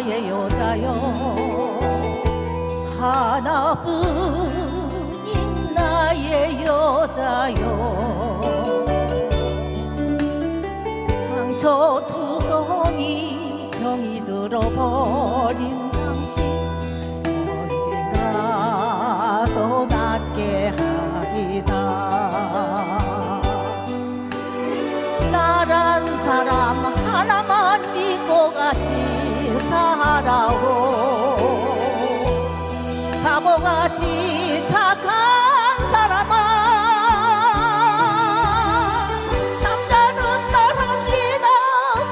나의 여자여. 하나뿐인 나의 여자여. 상처 투성이 병이 들어버린 당신 어디 가서 낫게 하리다. 나란 사람 하나만 살아오. 바보같이 착한 사람아 남자는 바랍니다.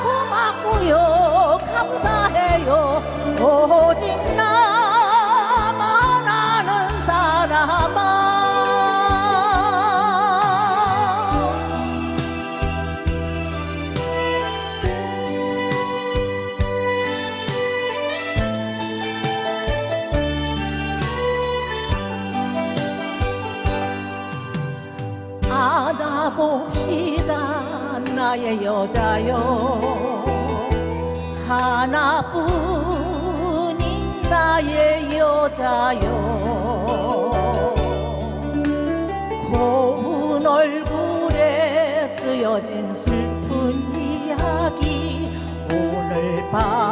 고맙고요. 감사해요. 오직 나 봅시다. 나의 여자요. 하나뿐인 나의 여자요. 고운 얼굴에 쓰여진 슬픈 이야기 오늘 밤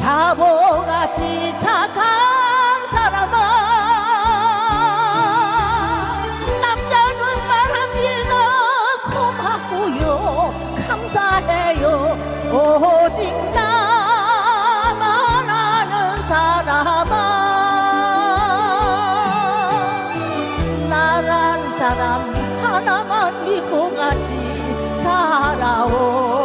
바보같이 착한 사람아. 남자는 말합니다 고맙고요. 감사해요. 오직 나만 아는 사람아. 나란 사람 하나만 믿고 같이 살아오